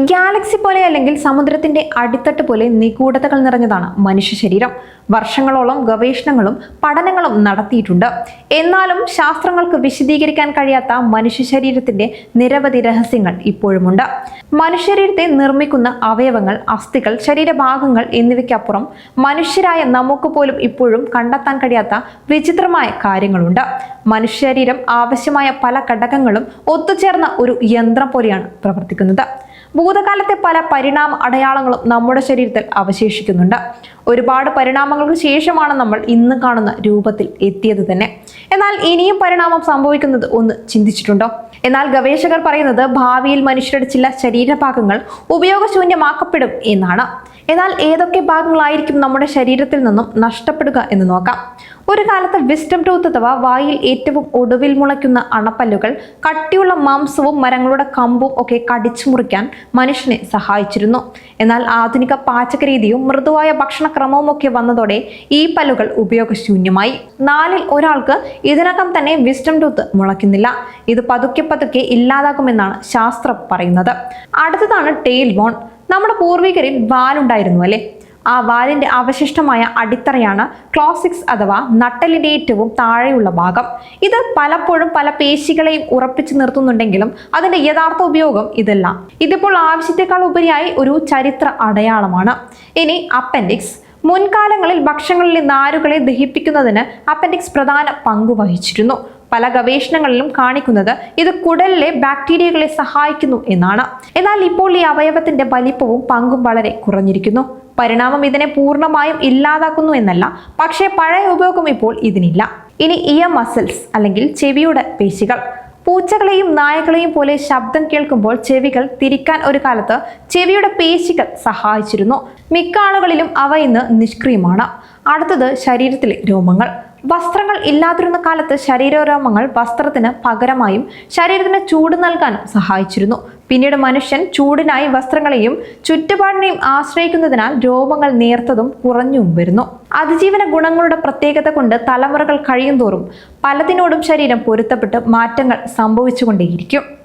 Galaxy പോലെ അല്ലെങ്കിൽ സമുദ്രത്തിന്റെ അടിത്തട്ട് പോലെ നിഗൂഢതകൾ നിറഞ്ഞതാണ് മനുഷ്യ ശരീരം. വർഷങ്ങളോളം ഗവേഷണങ്ങളും പഠനങ്ങളും നടത്തിയിട്ടുണ്ട്. എന്നാലും ശാസ്ത്രങ്ങൾക്ക് വിശദീകരിക്കാൻ കഴിയാത്ത മനുഷ്യ ശരീരത്തിന്റെ നിരവധി രഹസ്യങ്ങൾ ഇപ്പോഴുമുണ്ട്. മനുഷ്യരീരത്തെ നിർമ്മിക്കുന്ന അവയവങ്ങൾ അസ്ഥികൾ ശരീരഭാഗങ്ങൾ എന്നിവയ്ക്കപ്പുറം മനുഷ്യരായ നമുക്ക് പോലും ഇപ്പോഴും കണ്ടെത്താൻ കഴിയാത്ത വിചിത്രമായ കാര്യങ്ങളുണ്ട്. മനുഷ്യശരീരം ആവശ്യമായ പല ഘടകങ്ങളും ഒത്തുചേർന്ന ഒരു യന്ത്രം പോലെയാണ് പ്രവർത്തിക്കുന്നത്. ഭൂതകാലത്തെ പല പരിണാമ അടയാളങ്ങളും നമ്മുടെ ശരീരത്തിൽ അവശേഷിക്കുന്നുണ്ട്. ഒരുപാട് പരിണാമങ്ങൾക്ക് ശേഷമാണ് നമ്മൾ ഇന്ന് കാണുന്ന രൂപത്തിൽ എത്തിയത് തന്നെ. എന്നാൽ ഇനിയും പരിണാമം സംഭവിക്കുന്നത് ഒന്ന് ചിന്തിച്ചിട്ടുണ്ടോ? എന്നാൽ ഗവേഷകർ പറയുന്നത് ഭാവിയിൽ മനുഷ്യരുടെ ചില ശരീരഭാഗങ്ങൾ ഉപയോഗശൂന്യമാക്കപ്പെടും എന്നാണ്. എന്നാൽ ഏതൊക്കെ ഭാഗങ്ങളായിരിക്കും നമ്മുടെ ശരീരത്തിൽ നിന്നും നഷ്ടപ്പെടുക എന്ന് നോക്കാം. ഒരു കാലത്ത് വിസ്റ്റം ടൂത്ത് അഥവാ വായിൽ ഏറ്റവും ഒടുവിൽ മുളയ്ക്കുന്ന അണപ്പല്ലുകൾ കട്ടിയുള്ള മാംസവും മരങ്ങളുടെ കമ്പും ഒക്കെ കടിച്ചു മുറിക്കാൻ മനുഷ്യനെ സഹായിച്ചിരുന്നു. എന്നാൽ ആധുനിക പാചക രീതിയും മൃദുവായ ഭക്ഷണക്രമവും ഒക്കെ വന്നതോടെ ഈ പല്ലുകൾ ഉപയോഗശൂന്യമായി. നാലിൽ ഒരാൾക്ക് ഇതിനകം തന്നെ വിസ്റ്റം ടൂത്ത് മുളയ്ക്കുന്നില്ല. ഇത് പതുക്കെ പതുക്കെ ഇല്ലാതാകുമെന്നാണ് ശാസ്ത്രം പറയുന്നത്. അടുത്തതാണ് ടെയിൽ ബോൺ നമ്മുടെ പൂർവികരിൽ വാലുണ്ടായിരുന്നു അല്ലേ? ആ വാലിന്റെ അവശിഷ്ടമായ അടിത്തറയാണ് ക്ലോസിക്സ് അഥവാ നട്ടലിന്റെ ഏറ്റവും താഴെയുള്ള ഭാഗം. ഇത് പലപ്പോഴും പല പേശികളെയും ഉറപ്പിച്ചു നിർത്തുന്നുണ്ടെങ്കിലും അതിന്റെ യഥാർത്ഥ ഉപയോഗം ഇതല്ല. ഇതിപ്പോൾ ആവശ്യത്തെക്കാൾ ഉപരിയായി ഒരു ചരിത്ര അടയാളമാണ്. ഇനി അപ്പൻഡിക്സ്. മുൻകാലങ്ങളിൽ ഭക്ഷണങ്ങളിലെ നാരുകളെ ദഹിപ്പിക്കുന്നതിന് അപ്പൻഡിക്സ് പ്രധാന പങ്ക് വഹിച്ചിരുന്നു. പല ഗവേഷണങ്ങളിലും കാണിക്കുന്നത് ഇത് കുടലിലെ ബാക്ടീരിയകളെ സഹായിക്കുന്നു എന്നാണ്. എന്നാൽ ഇപ്പോൾ ഈ അവയവത്തിന്റെ വലിപ്പവും പങ്കും വളരെ കുറഞ്ഞിരിക്കുന്നു. പരിണാമം ഇതിനെ പൂർണമായും ഇല്ലാതാക്കുന്നു എന്നല്ല പക്ഷേ പഴയ ഉപയോഗം ഇപ്പോൾ ഇതിനില്ല. ഇനി ഇയ മസിൽസ് അല്ലെങ്കിൽ ചെവിയുടെ പേശികൾ. പൂച്ചകളെയും നായകളെയും പോലെ ശബ്ദം കേൾക്കുമ്പോൾ ചെവികൾ തിരിക്കാൻ ഒരു കാലത്ത് ചെവിയുടെ പേശികൾ സഹായിച്ചിരുന്നു. മിക്ക ആളുകളിലും അവ ഇന്ന് നിഷ്ക്രിയമാണ്. അടുത്തത് ശരീരത്തിലെ രോമങ്ങൾ. വസ്ത്രങ്ങൾ ഇല്ലാതിരുന്ന കാലത്ത് ശരീരരോമങ്ങൾ വസ്ത്രത്തിന് പകരമായും ശരീരത്തിന് ചൂട് നൽകാനും സഹായിച്ചിരുന്നു. പിന്നീട് മനുഷ്യൻ ചൂടിനായി വസ്ത്രങ്ങളെയും ചുറ്റുപാടിനെയും ആശ്രയിക്കുന്നതിനാൽ രോമങ്ങൾ നേർത്തതും കുറഞ്ഞും വരുന്നു. അതിജീവന ഗുണങ്ങളുടെ പ്രത്യേകത കൊണ്ട് തലമുറകൾ കഴിയുന്തോറും പലതിനോടും ശരീരം പൊരുത്തപ്പെട്ട് മാറ്റങ്ങൾ സംഭവിച്ചുകൊണ്ടേയിരിക്കും.